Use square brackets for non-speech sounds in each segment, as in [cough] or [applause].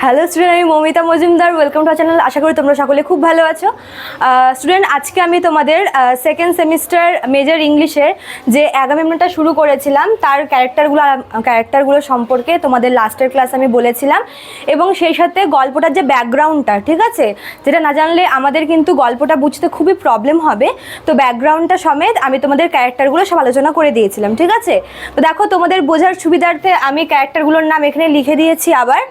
Hello student আমি Mamita Majumdar welcome to channel আশা করি তোমরা সকলে খুব ভালো আছো। স্টুডেন্ট আজকে আমি তোমাদের সেকেন্ড সেমিস্টার মেজর ইংলিশের যে অ্যাগামেমনটা শুরু করেছিলাম, তার ক্যারেক্টারগুলো ক্যারেক্টারগুলো সম্পর্কে তোমাদের লাস্টের ক্লাস আমি বলেছিলাম। এবং সেই সাথে গল্পটার যে ব্যাকগ্রাউন্ডটা ঠিক আছে? যেটা না জানলে আমাদের কিন্তু গল্পটা বুঝতে খুবই প্রবলেম হবে। তো ব্যাকগ্রাউন্ডটা সমেত আমি তোমাদের ক্যারেক্টারগুলো সব আলোচনা করে দিয়েছিলাম, ঠিক আছে? তো দেখো, তোমাদের বোঝার সুবিধার্থে আমি ক্যারেক্টারগুলোর নাম এখানে লিখে দিয়েছি আবার।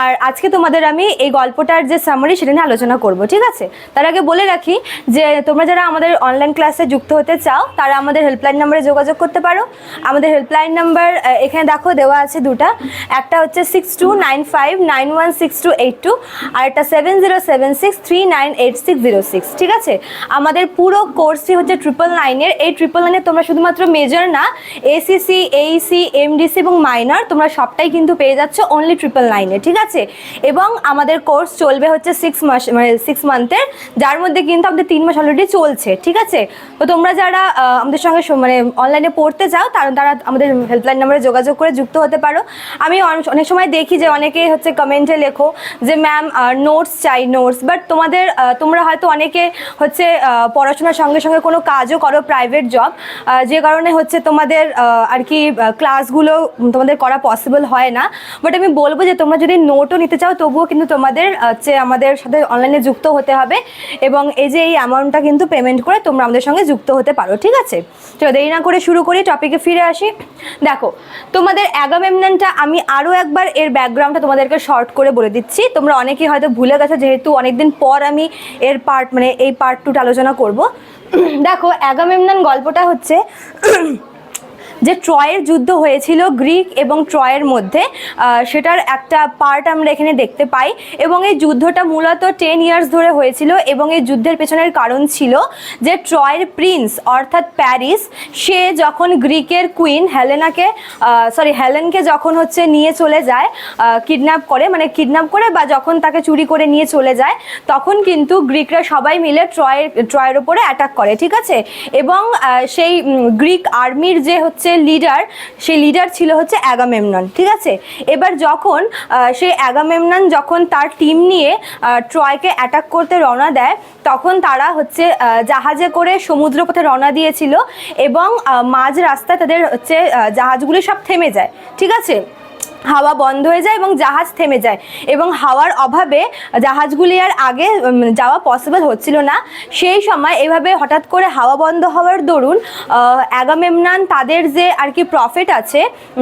আর আজকে তোমাদের আমি এই গল্পটার যে সামারি সেটা নিয়ে আলোচনা করব, ঠিক আছে? তার আগে বলে রাখি যে তোমরা যারা আমাদের অনলাইন ক্লাসে যুক্ত হতে চাও, তারা আমাদের হেল্পলাইন নাম্বারে যোগাযোগ করতে পারো। আমাদের হেল্পলাইন নাম্বার এখানে দেখো দেওয়া আছে দুটা। একটা হচ্ছে six two nine five nine one six two eight two আর একটা seven zero seven six three nine eight six zero six ঠিক আছে? আমাদের পুরো কোর্সটি হচ্ছে ট্রিপল নাইনের এই ট্রিপল নাইনে তোমরা শুধুমাত্র মেজর না এসিসি এইসি এমডিসি এবং মাইনর তোমরা সবটাই কিন্তু পেয়ে যাচ্ছ অনলি ট্রিপল নাইনে ঠিক আছে? এবং আমাদের কোর্স চলবে হচ্ছে সিক্স মাস মানে সিক্স মান্থের যার মধ্যে কিন্তু আমাদের তিন মাস অলরেডি চলছে, ঠিক আছে? তো তোমরা যারা আমাদের সঙ্গে মানে অনলাইনে পড়তে চাও তারা তারা আমাদের হেল্পলাইন নাম্বারে যোগাযোগ করে যুক্ত হতে পারো। আমি অনেক সময় দেখি যে অনেকে হচ্ছে কমেন্টে লেখো যে ম্যাম নোটস চাই নোটস বাট তোমাদের তোমরা হয়তো অনেকে হচ্ছে পড়াশোনার সঙ্গে সঙ্গে কোনো কাজও করো প্রাইভেট জব যে কারণে হচ্ছে তোমাদের আর কি ক্লাসগুলো তোমাদের করা পসিবল হয় না। বাট আমি বলব যে, তোমরা যদি নোটও নিতে চাও, তবুও কিন্তু তোমাদের হচ্ছে আমাদের সাথে অনলাইনে যুক্ত হতে হবে এবং এই যে এই অ্যামাউন্টটা কিন্তু পেমেন্ট করে তোমরা আমাদের সঙ্গে যুক্ত হতে পারো, ঠিক আছে? চলো দেরি না করে শুরু করি টপিকে ফিরে আসি। দেখো, তোমাদের অ্যাগামেমনানটা আমি আরও একবার এর ব্যাকগ্রাউন্ডটা তোমাদেরকে শর্ট করে বলে দিচ্ছি। তোমরা অনেকেই হয়তো ভুলে গেছো, যেহেতু অনেকদিন পর আমি এর পার্ট মানে এই পার্ট টুটা আলোচনা করব। [clears throat] দেখো অ্যাগামেমনান গল্পটা হচ্ছে যে ট্রয়ের যুদ্ধ হয়েছিল গ্রিক এবং ট্রয়ের মধ্যে সেটার একটা পার্ট আমরা এখানে দেখতে পাই। এবং এই যুদ্ধটা মূলত টেন ইয়ার্স ধরে হয়েছিল এবং এই যুদ্ধের পেছনের কারণ ছিল যে ট্রয়ের প্রিন্স অর্থাৎ প্যারিস, সে যখন গ্রিকের কুইন হেলেনাকে সরি হেলেনকে যখন হচ্ছে নিয়ে চলে যায় কিডন্যাপ করে মানে কিডন্যাপ করে বা যখন তাকে চুরি করে নিয়ে চলে যায়, তখন কিন্তু গ্রিকরা সবাই মিলে ট্রয়ের ট্রয়ের ওপরে অ্যাটাক করে, ঠিক আছে? এবং সেই গ্রিক আর্মির যে হচ্ছে লিডার সেই লিডার ছিল হচ্ছে অ্যাগামেমনন ঠিক আছে? এবার যখন সেই অ্যাগামেমনন যখন তার টিম নিয়ে ট্রয়কে অ্যাটাক করতে রওনা দেয়, তখন তারা হচ্ছে জাহাজে করে সমুদ্র পথে রওনা দিয়েছিল এবং মাঝ রাস্তায় তাদের হচ্ছে জাহাজগুলি সব থেমে যায়, ঠিক আছে? হাওয়া বন্ধ হয়ে যায় এবং জাহাজ থেমে যায়। এবং হাওয়ার অভাবে জাহাজগুলি আর আগে যাওয়া পসিবল হচ্ছিল না। সেই সময় এভাবে হঠাৎ করে হাওয়া বন্ধ হওয়ার দরুন অ্যাগামেমনান তাদের যে আর কি প্রফেট আছে,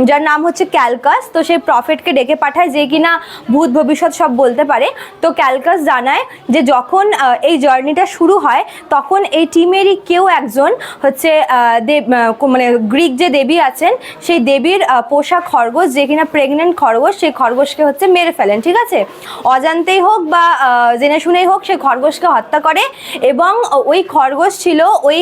যার নাম হচ্ছে ক্যালকাস, তো সেই প্রফেটকে ডেকে পাঠায় যে কিনা ভূত ভবিষ্যৎ সব বলতে পারে। তো ক্যালকাস জানায় যে যখন এই জার্নিটা শুরু হয়, তখন এই টিমেরই কেউ একজন হচ্ছে দেব মানে গ্রিক যে দেবী আছেন, সেই দেবীর পোষা খরগোশ যে কিনা প্রেগনেন্ট খরগোশ, সেই খরগোশকে হচ্ছে মেরে ফেলেন, ঠিক আছে? অজান্তেই হোক বা জেনে শুনেই হোক, সেই খরগোশকে হত্যা করে এবং ওই খরগোশ ছিল ওই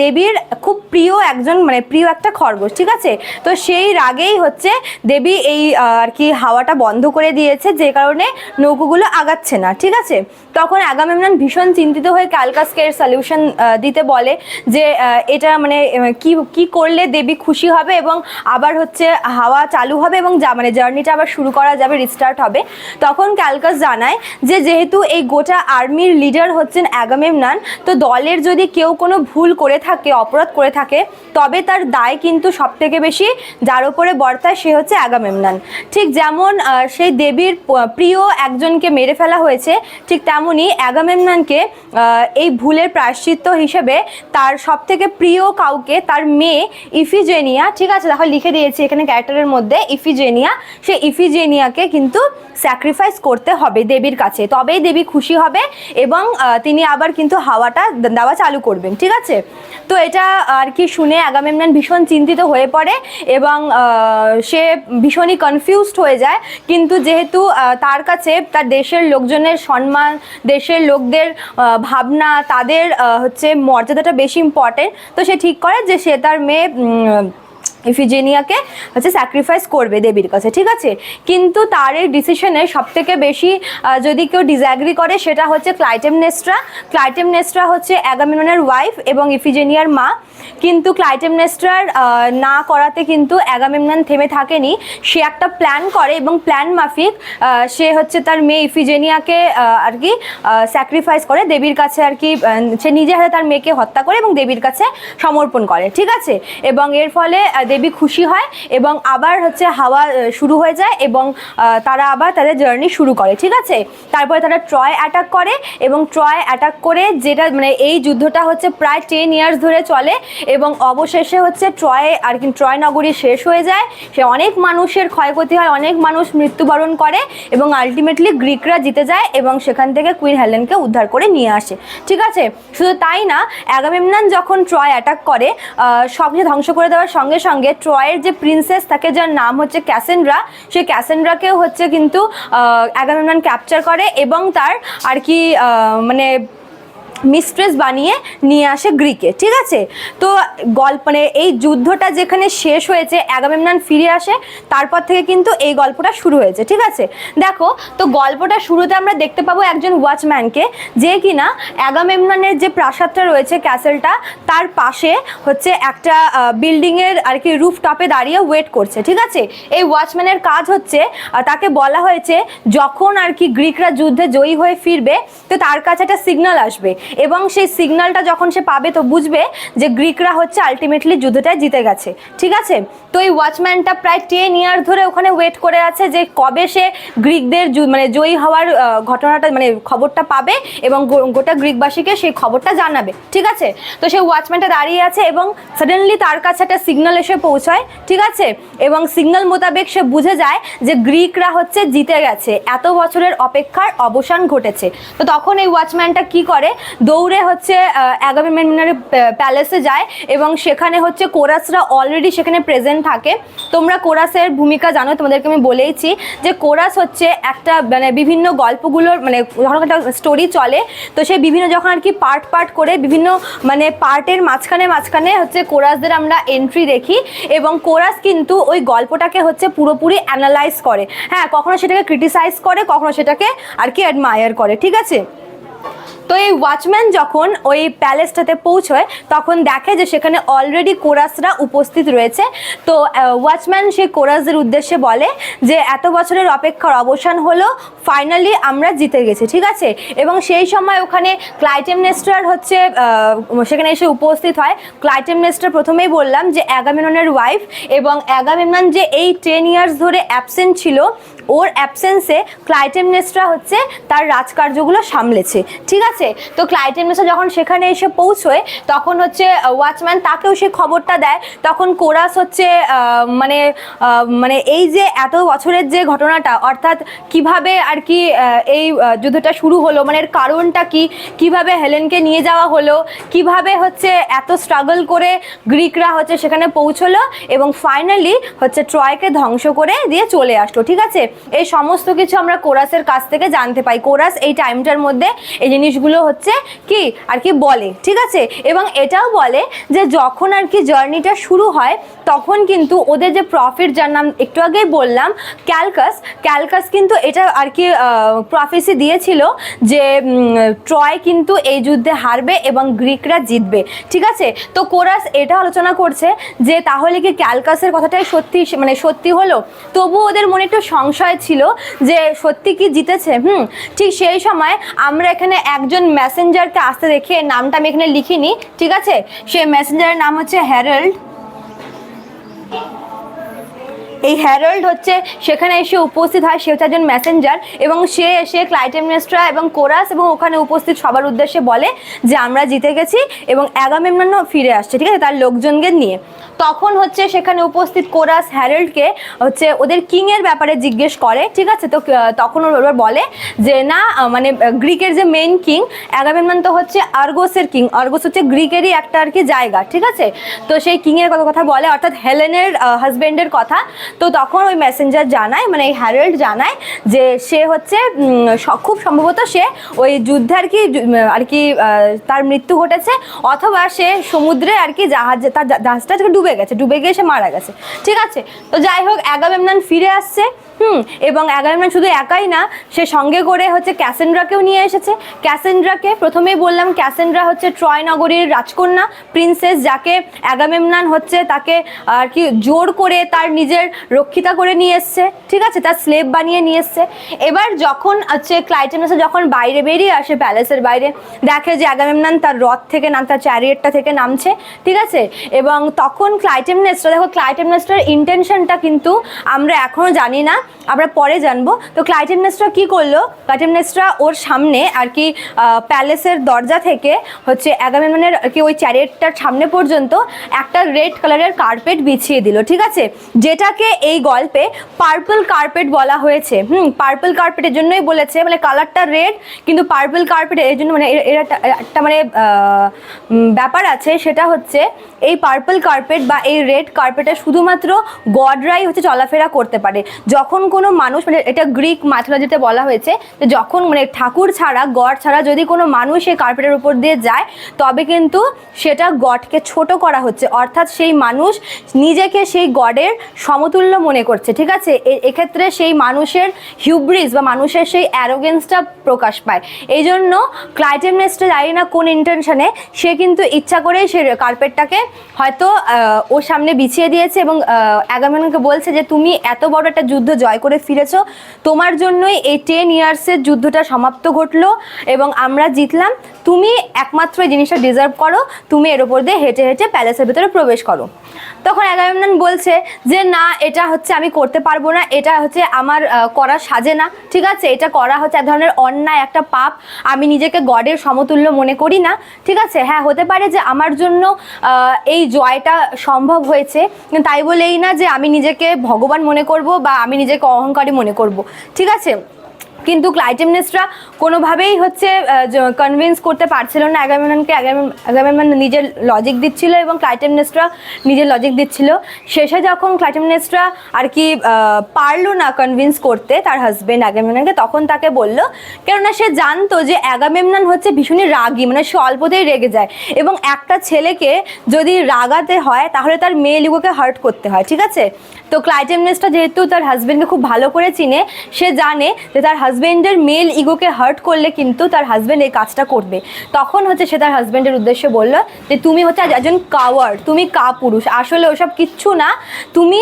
দেবীর খুব প্রিয় একজন মানে প্রিয় একটা খরগোশ, ঠিক আছে? তো সেই রাগেই হচ্ছে দেবী এই আর কি হাওয়াটা বন্ধ করে দিয়েছে, যে কারণে নৌকোগুলো আগাচ্ছে না, ঠিক আছে? তখন আগামেমনান ভীষণ চিন্তিত হয়ে ক্যালকাসকে এর সলিউশন দিতে বলে যে এটা মানে কি কি করলে দেবী খুশি হবে এবং আবার হচ্ছে হাওয়া চালু হবে এবং মানে জার্নিটা আবার শুরু করা যাবে রিস্টার্ট হবে। তখন ক্যালকাস জানায় যে, যেহেতু এই গোটা আর্মির লিডার হচ্ছেন অ্যাগামেমনান তো দলের যদি কেউ কোনো ভুল করে থাকে, অপরাধ করে থাকে, তবে তার দায় কিন্তু সব থেকে বেশি যার উপরে বর্তায় সে হচ্ছে অ্যাগামেমনান ঠিক যেমন সেই দেবীর প্রিয় একজনকে মেরে ফেলা হয়েছে, ঠিক তেমনই অ্যাগামেমনানকে এই ভুলের প্রায়শ্চিত্ত হিসেবে তার সব থেকে প্রিয় কাউকে, তার মেয়ে ইফিজেনিয়া, ঠিক আছে দেখো লিখে দিয়েছি এখানে ক্যারেক্টারের মধ্যে, ইফিজেনিয়া সেই ইফিজেনিয়াকে কিন্তু স্যাক্রিফাইস করতে হবে দেবীর কাছে। তবেই দেবী খুশি হবে এবং তিনি আবার কিন্তু হাওয়াটা দেওয়া চালু করবেন, ঠিক আছে? তো এটা আর কি শুনে আগামেমনান ভীষণ চিন্তিত হয়ে পড়ে এবং সে ভীষণই কনফিউজড হয়ে যায়। কিন্তু যেহেতু তার কাছে, তার দেশের লোকজনের সম্মান, দেশের লোকদের ভাবনা, তাদের হচ্ছে মর্যাদাটা বেশি ইম্পর্টেন্ট তো সে ঠিক করে যে সে তার মেয়ে ইফিজেনিয়াকে হচ্ছে স্যাক্রিফাইস করবে দেবীর কাছে, ঠিক আছে? কিন্তু তার এই ডিসিশনে সব থেকে বেশি যদি কেউ ডিসঅ্যাগ্রি করে, সেটা হচ্ছে ক্লাইটেমনেস্ট্রা ক্লাইটেমনেস্ট্রা হচ্ছে অ্যাগামেমনের ওয়াইফ এবং ইফিজেনিয়ার মা। কিন্তু ক্লাইটেমনেস্ট্রার না করাতে কিন্তু অ্যাগামেমনন থেমে থাকেনি। সে একটা প্ল্যান করে এবং প্ল্যান মাফিক সে হচ্ছে তার মেয়ে ইফিজেনিয়াকে আর কি স্যাক্রিফাইস করে দেবীর কাছে আর কি সে নিজে হাতে তার মেয়েকে হত্যা করে এবং দেবীর কাছে সমর্পণ করে, ঠিক আছে? এবং এর ফলে দেবী খুশি হয় এবং আবার হচ্ছে হাওয়া শুরু হয়ে যায় এবং তারা আবার তাদের জার্নি শুরু করে, ঠিক আছে? তারপরে তারা ট্রয় অ্যাটাক করে এবং ট্রয় অ্যাটাক করে যেটা মানে এই যুদ্ধটা হচ্ছে প্রায় টেন ইয়ার্স ধরে চলে এবং অবশেষে হচ্ছে ট্রয় আর কি ট্রয় নগরী শেষ হয়ে যায়। সে অনেক মানুষের ক্ষয়ক্ষতি হয়, অনেক মানুষ মৃত্যুবরণ করে এবং আলটিমেটলি গ্রিকরা জিতে যায় এবং সেখান থেকে কুইন হেলেনকে উদ্ধার করে নিয়ে আসে, ঠিক আছে? শুধু তাই না অ্যাগামেমনান যখন ট্রয় অ্যাটাক করে সব কিছু ধ্বংস করে দেওয়ার সঙ্গে সঙ্গে ট্রয়ের যে প্রিন্সেস থাকে যার নাম হচ্ছে ক্যাসেন্ড্রা সেই ক্যাসেন্ড্রাকেও হচ্ছে কিন্তু অ্যাগানোনান ক্যাপচার করে এবং তার আর কি মানে মিস্ট্রেস বানিয়ে নিয়ে আসে গ্রিকে, ঠিক আছে? তো গল্প মানে এই যুদ্ধটা যেখানে শেষ হয়েছে, অ্যাগামেমনান ফিরে আসে, তারপর থেকে কিন্তু এই গল্পটা শুরু হয়েছে, ঠিক আছে? দেখো, তো গল্পটা শুরুতে আমরা দেখতে পাবো একজন ওয়াচম্যানকে, যে কিনা অ্যাগামেমনানের যে প্রাসাদটা রয়েছে, ক্যাসেলটা, তার পাশে হচ্ছে একটা বিল্ডিংয়ের আর কি রুফ টপে দাঁড়িয়ে ওয়েট করছে, ঠিক আছে? এই ওয়াচম্যানের কাজ হচ্ছে তাকে বলা হয়েছে, যখন আর কি গ্রিকরা যুদ্ধে জয়ী হয়ে ফিরবে, তো তার কাছে একটা সিগন্যাল আসবে। এবং সেই সিগনালটা যখন সে পাবে তো বুঝবে যে গ্রিকরা হচ্ছে আলটিমেটলি যুদ্ধটায় জিতে গেছে। ঠিক আছে? তো এই ওয়াচম্যানটা প্রায় টেন ইয়ার ধরে ওখানে ওয়েট করে আছে যে কবে সে গ্রিকদের মানে জয়ী হওয়ার ঘটনাটা মানে খবরটা পাবে এবং গোটা গ্রিকবাসীকে সেই খবরটা জানাবে। ঠিক আছে? তো সেই ওয়াচম্যানটা দাঁড়িয়ে আছে এবং সাডেনলি তার কাছে একটা সিগনাল এসে পৌঁছায়। ঠিক আছে? এবং সিগনাল মোতাবেক সে বুঝে যায় যে গ্রিকরা হচ্ছে জিতে গেছে। এত বছরের অপেক্ষার অবসান ঘটেছে। তো তখন এই ওয়াচম্যানটা কি করে? দৌড়ে হচ্ছে অ্যাগামেমনের প্যালেসে যায় এবং সেখানে হচ্ছে কোরাসরা অলরেডি সেখানে প্রেজেন্ট থাকে। তোমরা কোরাসের ভূমিকা জানো, তোমাদেরকে আমি বলেইছি যে কোরাস হচ্ছে একটা মানে বিভিন্ন গল্পগুলোর মানে যখন একটা স্টোরি চলে। তো সেই বিভিন্ন যখন আর কি পার্ট পার্ট করে, বিভিন্ন মানে পার্টের মাঝখানে মাঝখানে হচ্ছে কোরাসদের আমরা এন্ট্রি দেখি এবং কোরাস কিন্তু ওই গল্পটাকে হচ্ছে পুরোপুরি অ্যানালাইজ করে। হ্যাঁ কখনো সেটাকে ক্রিটিসাইজ করে, কখনো সেটাকে আর কি অ্যাডমায়ার করে, ঠিক আছে? তো এই ওয়াচম্যান যখন ওই প্যালেসটাতে পৌঁছয়, তখন দেখে যে সেখানে অলরেডি কোরাসরা উপস্থিত রয়েছে। তো ওয়াচম্যান সেই কোরাসদের উদ্দেশ্যে বলে যে, এত বছরের অপেক্ষার অবসান হলো ফাইনালি আমরা জিতে গেছি। ঠিক আছে? এবং সেই সময় ওখানে ক্লাইটেমনেস্টার হচ্ছে সেখানে এসে উপস্থিত হয়। ক্লাইটেমনেস্টার প্রথমেই বললাম যে অ্যাগামেননের ওয়াইফ এবং অ্যাগামেমন যে এই টেন ইয়ার্স ধরে অ্যাবসেন্ট ছিল, ওর অ্যাবসেন্সে ক্লাইটেমনেস্ট্রা হচ্ছে তার রাজকার্যগুলো সামলেছে। ঠিক আছে? তো ক্লাইটেমনেস্ট্রা যখন সেখানে এসে পৌঁছয়, তখন হচ্ছে ওয়াচম্যান তাকেও সেই খবরটা দেয়। তখন কোরাস হচ্ছে মানে মানে এই যে এত বছরের যে ঘটনাটা, অর্থাৎ কীভাবে আর কি এই যুদ্ধটা শুরু হলো মানে এর কারণটা কি? কীভাবে হেলেনকে নিয়ে যাওয়া হলো? কীভাবে হচ্ছে এত স্ট্রাগল করে গ্রিকরা হচ্ছে সেখানে পৌঁছলো? এবং ফাইনালি হচ্ছে ট্রয়কে ধ্বংস করে দিয়ে চলে আসলো, ঠিক আছে? এই সমস্ত কিছু আমরা কোরাসের কাছ থেকে জানতে পাই। কোরাস এই টাইমটার মধ্যে এই জিনিসগুলো হচ্ছে কি? আর কি বলে, ঠিক আছে? এবং এটাও বলে যে যখন আর কি জার্নিটা শুরু হয়, তখন কিন্তু ওদের যে প্রফিট যার নাম একটু আগেই বললাম, ক্যালকাস ক্যালকাস কিন্তু এটা আর কি প্রফেসি দিয়েছিল যে ট্রয় কিন্তু এই যুদ্ধে হারবে এবং গ্রিকরা জিতবে, ঠিক আছে? তো কোরাস এটা আলোচনা করছে যে তাহলে কি ক্যালকাসের কথাটাই সত্যি মানে সত্যি হলো? তবু ওদের মনে একটু সংশয় ছিল যে সত্যি কি জিতেছে? হুম, ঠিক সেই সময় আমরা এখানে একজন মেসেঞ্জারকে আসতে দেখে নামটা আমি এখানে লিখিনি ঠিক আছে? সেই মেসেঞ্জারের নাম হচ্ছে হ্যারল্ড এই হ্যারল্ড হচ্ছে, সেখানে এসে উপস্থিত হয় সে হচ্ছে একজন মেসেঞ্জার এবং সে এসে ক্লাইটেমনেস্ট্রা এবং কোরাস এবং ওখানে উপস্থিত সবার উদ্দেশ্যে বলে যে আমরা জিতে গেছি এবং অ্যাগামেমনানও ফিরে আসছে, ঠিক আছে? তার লোকজনকে নিয়ে। তখন হচ্ছে সেখানে উপস্থিত কোরাস হ্যারল্ডকে হচ্ছে ওদের কিংয়ের ব্যাপারে জিজ্ঞেস করে, ঠিক আছে? তো তখন ওরা বলে যে, না মানে গ্রিকের যে মেইন কিং অ্যাগামেমনান তো হচ্ছে আর্গোসের কিং আর্গোস হচ্ছে গ্রিকেরই একটা আর কি জায়গা, ঠিক আছে? তো সেই কিংয়ের কথা কথা বলে, অর্থাৎ হেলেনের হাজব্যান্ডের কথা। তো তখন ওই মেসেঞ্জার জানায় মানে এই হ্যারল্ড জানায় যে সে হচ্ছে খুব সম্ভবত সে ওই যুদ্ধে আর কি আর কি তার মৃত্যু ঘটেছে, অথবা সে সমুদ্রে আর কি জাহাজে, তার জাহাজটা ডুবে গেছে, ডুবে গিয়ে সে মারা গেছে। ঠিক আছে? তো যাই হোক অ্যাগামেমনান ফিরে আসছে, হুম, এবং অ্যাগামেমনান শুধু একাই না, সে সঙ্গে করে হচ্ছে ক্যাসেন্ড্রাকেও নিয়ে এসেছে। ক্যাসেন্ড্রাকে প্রথমেই বললাম ক্যাসেন্ড্রা হচ্ছে ট্রয় নগরীর রাজকন্যা প্রিন্সেস যাকে অ্যাগামেমনান হচ্ছে, তাকে আর কি জোর করে তার নিজের রক্ষিতা করে নিয়ে এসছে, ঠিক আছে? তার স্লেভ বানিয়ে নিয়ে এসছে। এবার যখন হচ্ছে ক্লাইটেনাসে যখন বাইরে বেরিয়ে আসে প্যালেসের বাইরে, দেখে যে অ্যাগামেমনান তার রথ থেকে নাম, তার চ্যারিয়েটটা থেকে নামছে, ঠিক আছে? এবং তখন ক্লাইটেমনেসটা দেখো ক্লাইটেমনেসটার ইন্টেনশনটা কিন্তু আমরা এখনও জানি না, আমরা পরে জানব। তো ক্লাইটেমনেসটা কি করল? ক্লাইটেমনেসটা ওর সামনে আর কি প্যালেসের দরজা থেকে হচ্ছে অ্যাগামেমনের আর কি ওই চ্যারিয়েটটার সামনে পর্যন্ত একটা রেড কালারের কার্পেট বিছিয়ে দিল, ঠিক আছে? যেটাকে এই গল্পে পার্পল কার্পেট বলা হয়েছে। হুম পার্পল কার্পেটের জন্যই বলেছে মানে কালারটা রেড কিন্তু পার্পল কার্পেট এর জন্য মানে এর- একটা মানে ব্যাপার আছে, সেটা হচ্ছে এই পার্পল কার্পেট বা এই রেড কার্পেটে শুধুমাত্র গডরাই হচ্ছে চলাফেরা করতে পারে। যখন কোনো মানুষ মানে এটা গ্রিক ম্যাথোলজিতে বলা হয়েছে যে যখন মানে ঠাকুর ছাড়া, গড ছাড়া যদি কোনো মানুষ এই কার্পেটের উপর দিয়ে যায়, তবে কিন্তু সেটা গডকে ছোট করা হচ্ছে। অর্থাৎ সেই মানুষ নিজেকে সেই গডের সমতুল্য মনে করছে, ঠিক আছে? এক্ষেত্রে সেই মানুষের হিউব্রিস বা মানুষের সেই অ্যারোগেন্সটা প্রকাশ পায়। এই জন্য ক্লাইটেমনেসটা জানি না কোন ইন্টেনশনে সে কিন্তু ইচ্ছা করেই সে কার্পেটটাকে হয়তো ওর সামনে বিছিয়ে দিয়েছে এবং অ্যাগামেনকে বলছে যে, তুমি এত বড় একটা যুদ্ধ জয় করে ফিরেছো। তোমার জন্যই এই টেন ইয়ার্সের যুদ্ধটা সমাপ্ত ঘটলো এবং আমরা জিতলাম। তুমি একমাত্র এই জিনিসটা ডিজার্ভ করো। তুমি এর উপর দিয়ে হেঁটে হেঁটে প্যালেসের ভিতরে প্রবেশ করো। তখন অ্যাগামেমনন বলছে যে, না এটা হচ্ছে আমি করতে পারব না, এটা হচ্ছে আমার করা সাজে না, ঠিক আছে? এটা করা হচ্ছে এক ধরনের অন্যায় একটা পাপ, আমি নিজেকে গডের সমতুল্য মনে করি না, ঠিক আছে? হ্যাঁ হতে পারে যে আমার জন্য এই জয়টা সম্ভব হয়েছে তাই বলেই না যে আমি নিজেকে ভগবান মনে করব বা আমি নিজেকে অহংকারী মনে করব, ঠিক আছে? কিন্তু ক্লাইটেমনেসরা কোনোভাবেই হচ্ছে কনভিন্স করতে পারছিল না। অ্যাগামেমনকে অ্যাগামেমন নিজের লজিক দিচ্ছিল এবং ক্লাইটেমনেসরা নিজের লজিক দিচ্ছিল। শেষে যখন ক্লাইটেমনেসরা আর কি পারল না কনভিন্স করতে তার হাজব্যান্ড অ্যাগামেমনকে তখন তাকে বলল, কেননা সে জানতো যে অ্যাগামেমনন হচ্ছে ভীষণই রাগী মানে সে অল্পতেই রেগে যায়। এবং একটা ছেলেকে যদি রাগাতে হয়, তাহলে তার মেয়ে লিগোকে হার্ট করতে হয়, ঠিক আছে? তো ক্লাইটেমনেসটা যেহেতু তার হাজবেন্ডকে খুব ভালো করে চিনে, সে জানে যে তার হাজব্যান্ডের মেল ইগোকে হার্ট করলে কিন্তু তার হাজব্যান্ড এই কাজটা করবে। তখন হচ্ছে সে তার হাজব্যান্ডের উদ্দেশ্যে বলল যে, তুমি হচ্ছে একজন কাওয়ার তুমি কা পুরুষ আসলে ওসব কিচ্ছু না। তুমি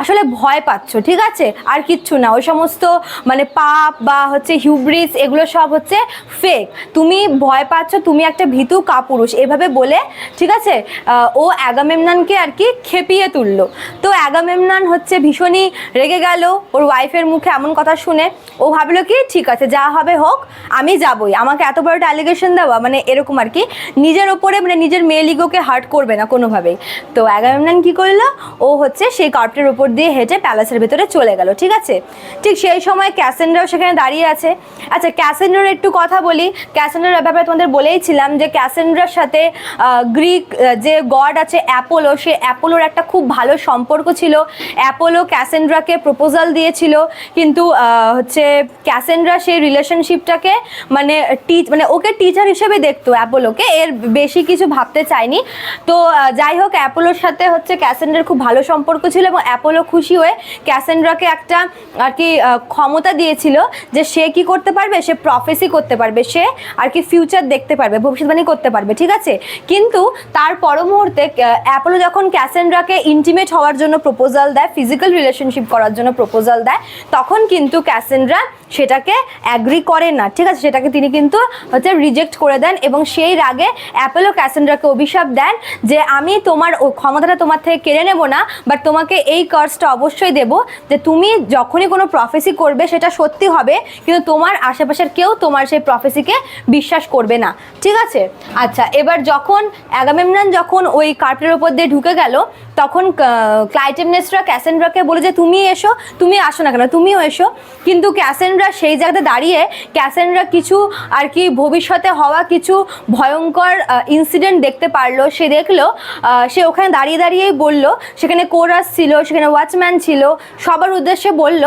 আসলে ভয় পাচ্ছ, ঠিক আছে? আর কিচ্ছু না, ওই সমস্ত মানে পাপ বা হচ্ছে হিউব্রিস এগুলো সব হচ্ছে ফেক তুমি ভয় পাচ্ছ, তুমি একটা ভীতু কাপুরুষ, এভাবে বলে, ঠিক আছে? ও অ্যাগামেমনানকে আর কি খেপিয়ে তুললো। তো অ্যাগামেমনান হচ্ছে ভীষণই রেগে গেল, ওর ওয়াইফের মুখে এমন কথা শুনে। ও ভাবলো কি, ঠিক আছে, যা হবে হোক, আমি যাবই। আমাকে এত বড় অ্যালিগেশন দেওয়া মানে এরকম আর কি, নিজের ওপরে মানে নিজের মেয়ে লিগোকে হার্ট করবে না কোনোভাবেই। তো অ্যাগামেমনান কি করল? ও হচ্ছে সেই কার্পেটের উপর দিয়ে হেঁটে প্যালেসের ভেতরে চলে গেল, ঠিক আছে? ঠিক সেই সময় ক্যাসেন্ডাও সেখানে দাঁড়িয়ে আছে। আচ্ছা ক্যাসেন্ডার একটু কথা বলি। ক্যাসেন্ডার ব্যাপারে তোমাদের বলেইছিলাম যে ক্যাসেন্ড্রার সাথে গ্রিক যে গড আছে অ্যাপোলো, সে অ্যাপোলোর একটা খুব ভালো সম্পর্ক ছিল। অ্যাপোলো ক্যাসেন্ড্রাকে প্রপোজাল দিয়েছিল, কিন্তু হচ্ছে ক্যাসেন্ড্রা সেই রিলেশনশিপটাকে মানে টিচ মানে ওকে টিচার হিসেবে দেখতো অ্যাপোলোকে, এর বেশি কিছু ভাবতে চায়নি। তো যাই হোক, অ্যাপোলোর সাথে হচ্ছে ক্যাসেন্ড্রার খুব ভালো সম্পর্ক ছিল এবং অ্যাপোলো খুশি হয়ে ক্যাসেন্ড্রাকে একটা আর কি ক্ষমতা দিয়েছিল যে সে কি করতে পারবে? সে প্রফেসি করতে পারবে, সে আর কি ফিউচার দেখতে পারবে, ভবিষ্যৎবাণী করতে পারবে, ঠিক আছে? কিন্তু তার পর মুহূর্তে অ্যাপোলো যখন ক্যাসেন্ড্রাকে ইন্টিমেট হওয়ার জন্য প্রপোজাল দেয় ফিজিক্যাল রিলেশনশিপ করার জন্য প্রপোজাল দেয়, তখন কিন্তু ক্যাসেন্ড্রা সেটাকে অ্যাগ্রি করেন না, ঠিক আছে? সেটাকে তিনি কিন্তু হচ্ছে রিজেক্ট করে দেন এবং সেই রাগে অ্যাপোলো ক্যাসেন্ড্রাকে অভিশাপ দেন যে, আমি তোমার ক্ষমতাটা তোমার থেকে কেড়ে নেব না বাট তোমাকে এই কার্সটা অবশ্যই দেব যে তুমি যখনই কোনো প্রফেসি করবে, সেটা সত্যি হবে, কিন্তু তোমার আশেপাশের কেউ তোমার সেই প্রফেসিকে বিশ্বাস করবে না। ঠিক আছে? আচ্ছা এবার যখন অ্যাগামেমনান যখন ওই কার্পেটের ওপর দিয়ে ঢুকে গেল তখন ক্লাইটেমনেসরা, ক্যাসেন্ড্রাকে বলে যে, তুমি এসো, তুমি আসো না কেন, তুমিও এসো। কিন্তু ক্যাসেন্ড্রা সেই জায়গাতে দাঁড়িয়ে, ক্যাসেন্ড্রা কিছু আর কি ভবিষ্যতে হওয়া কিছু ভয়ঙ্কর ইনসিডেন্ট দেখতে পারল, সে দেখল সে ওখানে দাঁড়িয়ে দাঁড়িয়েই বলল, সেখানে কোরাস ছিল, সেখানে ওয়াচম্যান ছিল, সবার উদ্দেশ্যে বলল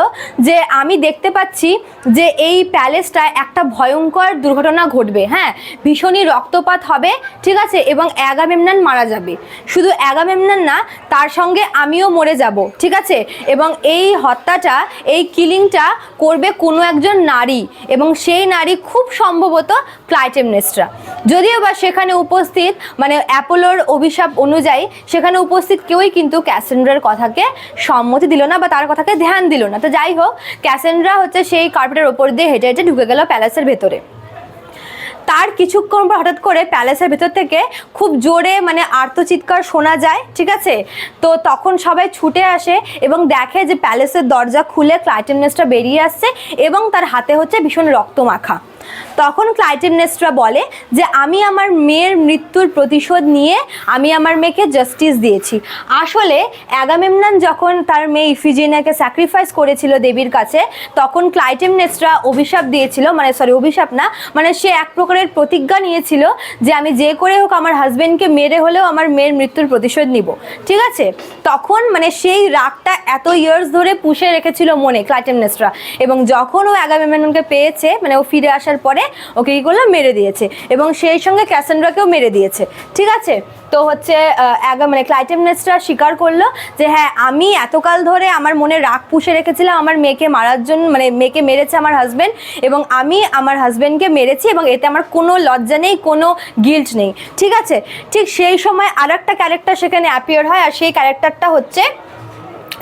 যে, আমি দেখতে পাচ্ছি যে, এই প্যালেসটায় একটা ভয়ঙ্কর দুর্ঘটনা ঘটবে। হ্যাঁ ভীষণই রক্তপাত হবে, ঠিক আছে, এবং অ্যাগামেমনান মারা যাবে। শুধু অ্যাগামেমনান না তার সঙ্গে আমিও মরে যাব, ঠিক আছে? এবং এই হত্যাটা, এই কিলিংটা করবে কোনো একজন নারী এবং সেই নারী খুব সম্ভবত ক্লাইটেমনেস্ট্রা যদিও বা সেখানে উপস্থিত মানে অ্যাপোলোর অভিশাপ অনুযায়ী সেখানে উপস্থিত কেউই কিন্তু ক্যাসেন্ড্রার কথাকে সম্মতি দিল না বা তার কথাকে ধ্যান দিল না। তো যাই হোক, ক্যাসেন্ড্রা হচ্ছে সেই কার্পেটের ওপর দিয়ে হেঁটে হেঁটে ঢুকে গেল প্যালেসের ভেতরে। তার কিছুক্ষণ পর হঠাৎ করে প্যালেসের ভেতর থেকে খুব জোরে মানে আর্তচিৎকার শোনা যায়, ঠিক আছে? তো তখন সবাই ছুটে আসে এবং দেখে যে প্যালেসের দরজা খুলে ক্লাইটেমনেসটা বেরিয়ে আসছে এবং তার হাতে হচ্ছে ভীষণ রক্তমাখা। তখন ক্লাইটেমনেসরা বলে যে, আমি আমার মেয়ের মৃত্যুর প্রতিশোধ নিয়ে আমি আমার মেয়েকে জাস্টিস দিয়েছি। আসলে অ্যাগামেমনান যখন তার মেয়ে ইফিজিনাকে স্যাক্রিফাইস করেছিল দেবীর কাছে, তখন ক্লাইটেমনেসরা অভিশাপ দিয়েছিল মানে সরি অভিশাপ না মানে সে এক প্রকারের প্রতিজ্ঞা নিয়েছিল যে, আমি যে করে হোক আমার হাজব্যান্ডকে মেরে হলেও আমার মেয়ের মৃত্যুর প্রতিশোধ নিব। ঠিক আছে? তখন মানে সেই রাগটা এত ইয়ার্স ধরে পুষে রেখেছিল মনে ক্লাইটেমনেসরা। এবং যখন ও অ্যাগামেমনকে পেয়েছে মানে ও ফিরে আসার পরে ওকে কী মেরে দিয়েছে এবং সেই সঙ্গে ক্যাসেন্ড্রাকেও মেরে দিয়েছে, ঠিক আছে? তো হচ্ছে মানে ক্লাইটেমনেসরা স্বীকার করল যে হ্যাঁ আমি এতকাল ধরে আমার মনে রাগ পুষে রেখেছিলাম আমার মেয়েকে মারার জন্য মানে মেয়েকে মেরেছে আমার হাজবেন্ড এবং আমি আমার হাজব্যান্ডকে মেরেছি এবং এতে আমার কোনো লজ্জা নেই, কোনো গিল্ট নেই, ঠিক আছে? ঠিক সেই সময় আর একটা ক্যারেক্টার সেখানে অ্যাপিয়ার হয় আর সেই ক্যারেক্টারটা হচ্ছে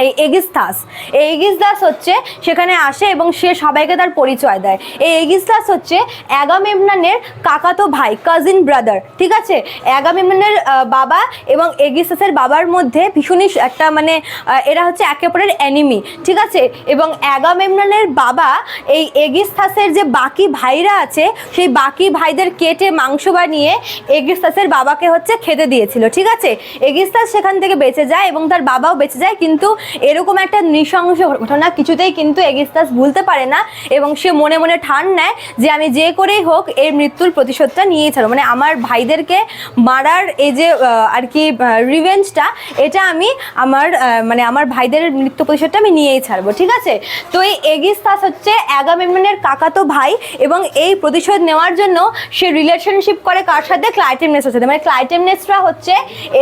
এই এগিস্তাস। এই এগিস্তাস হচ্ছে সেখানে আসে এবং সে সবাইকে তার পরিচয় দেয়। এই এগিস্তাস হচ্ছে অ্যাগামেমনানের কাকাতো ভাই কাজিন ব্রাদার ঠিক আছে? অ্যাগামেমনানের বাবা এবং এগিস্তাসের বাবার মধ্যে ভীষণই একটা মানে এরা হচ্ছে একে অপরের অ্যানিমি ঠিক আছে? এবং অ্যাগামেমনানের বাবা, এই এগিস্তাসের যে বাকি ভাইরা আছে, সেই বাকি ভাইদের কেটে মাংস বানিয়ে এগিস্তাসের বাবাকে হচ্ছে খেতে দিয়েছিল, ঠিক আছে? এগিস্তাস সেখান থেকে বেঁচে যায় এবং তার বাবাও বেঁচে যায়, কিন্তু এরকম একটা নৃশংস ঘটনা কিছুতেই কিন্তু এগিস্তাস ভুলতে পারে না এবং সে মনে মনে ঠান নেয় যে আমি যে করেই হোক এর মৃত্যুর প্রতিশোধটা নিয়েই ছাড়ো মানে আমার ভাইদেরকে মারার এই যে আর কি রিভেঞ্জটা এটা আমি আমার মানে আমার ভাইদের মৃত্যু প্রতিশোধটা আমি নিয়েই ছাড়বো, ঠিক আছে? তো এই এগিস্তাস হচ্ছে অ্যাগামেমনের কাকাতো ভাই এবং এই প্রতিশোধ নেওয়ার জন্য সে রিলেশনশিপ করে কার সাথে? ক্লাইটেমনেসের সাথে। মানে ক্লাইটেমনেসরা হচ্ছে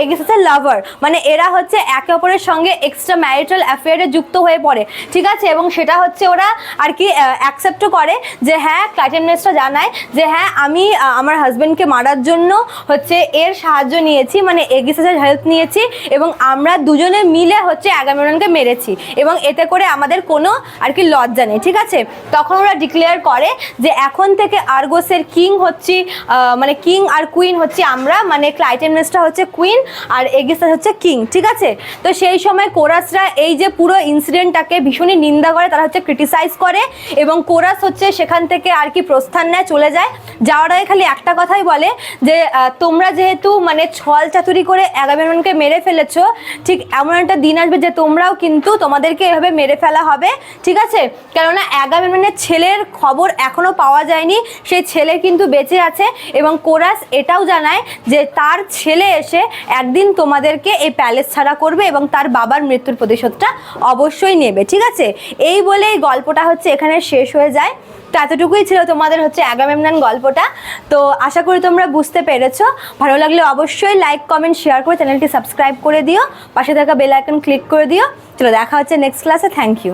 এগিস্তাসের লাভার মানে এরা হচ্ছে একে অপরের সঙ্গে এক্সট্রা ম্যারিটাল অ্যাফেয়ারে যুক্ত হয়ে পড়ে, ঠিক আছে? এবং সেটা হচ্ছে ওরা আর কি অ্যাকসেপ্টও করে যে হ্যাঁ ক্লাইটেমনেসরা জানায় যে হ্যাঁ আমি আমার হাজব্যান্ডকে মারার জন্য হচ্ছে এর সাহায্য নিয়েছি মানে এগিস্তাসের হেল্প নিয়েছি এবং আমরা দুজনে মিলে হচ্ছে অ্যাগামেরনকে মেরেছি এবং এতে করে আমাদের কোনো আর কি লজ্জা নেই, ঠিক আছে? তখন ওরা ডিক্লেয়ার করে যে, এখন থেকে আর্গোসের কিং হচ্ছে মানে কিং আর কুইন হচ্ছে আমরা মানে ক্লাইটেমনেসটা হচ্ছে কুইন আর এগিস্তাস হচ্ছে কিং ঠিক আছে? তো সেই সময় কোরাসরা এই যে পুরো ইনসিডেন্টটাকে ভীষণই নিন্দা করে, তারা হচ্ছে ক্রিটিসাইজ করে এবং কোরাস হচ্ছে সেখান থেকে আর কি প্রস্থান নেয়, চলে যায়। যাওয়ার আগে খালি একটা কথাই বলে যে তোমরা যেহেতু মানে ছল চাতুরি করে অ্যাগামেরনকে মেরে ফেলেছো, ঠিক এমন একটা দিন আসবে যে তোমরাও কিন্তু তোমাদেরকে এভাবে মেরে ফেলা হবে, ঠিক আছে? কেননা অ্যাগামেরনের ছেলের খবর এখনও পাওয়া যায়নি, সেই ছেলে কিন্তু বেঁচে আছে এবং কোরাস এটাও জানায় যে তার ছেলে এসে একদিন তোমাদেরকে এই প্যালেস ছাড়া করবে এবং তার বাবার মৃত্যুর প্রতিশোধটা অবশ্যই নেবে, ঠিক আছে? এই বলে গল্পটা হচ্ছে এখানে শেষ হয়ে যায়। তো এতটুকুই ছিল তোমাদের হচ্ছে অ্যাগামেমনান গল্পটা। তো আশা করি তোমরা বুঝতে পেরেছ। ভালো লাগলে অবশ্যই লাইক কমেন্ট শেয়ার করে চ্যানেলটি সাবস্ক্রাইব করে দিও। পাশে থাকা বেল আইকন ক্লিক করে দিও। চলো দেখা হচ্ছে নেক্সট ক্লাসে থ্যাংক ইউ